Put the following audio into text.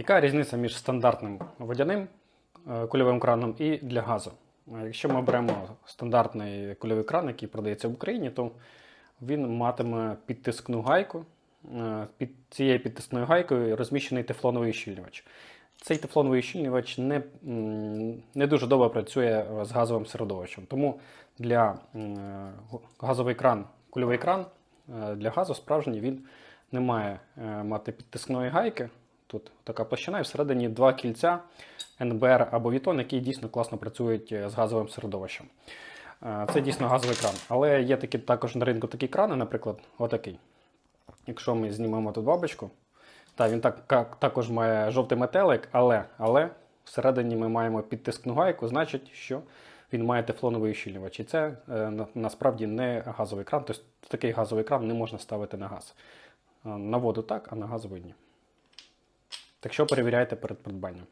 Яка різниця між стандартним водяним е, кульовим краном і для газу? Е, Якщо ми беремо стандартний кульовий кран, який продається в Україні, то він матиме підтискну гайку. Е, Під цією підтисною гайкою розміщений тефлоновий щільнювач. Цей тефлоновий щільнювач не, не дуже добре працює з газовим середовищем. Тому для газовий кран, кульовий кран для газу справжній він не має мати підтискної гайки. Тут така площина, і всередині два кільця НБР або Вітон, які дійсно класно працюють е, з газовим середовищем. Е, Це дійсно газовий кран. Але є такі також на ринку такі крани, наприклад, отакий. Якщо ми знімемо тут бабочку, та він так, також має жовтий метелик, але, але всередині ми маємо підтискну гайку, значить, що він має тефлоновий ущільнювач. І це е, насправді не газовий кран. Тобто такий газовий кран не можна ставити на газ. Е, На воду так, а на газовий ні. Так що перевіряйте перед придбанням.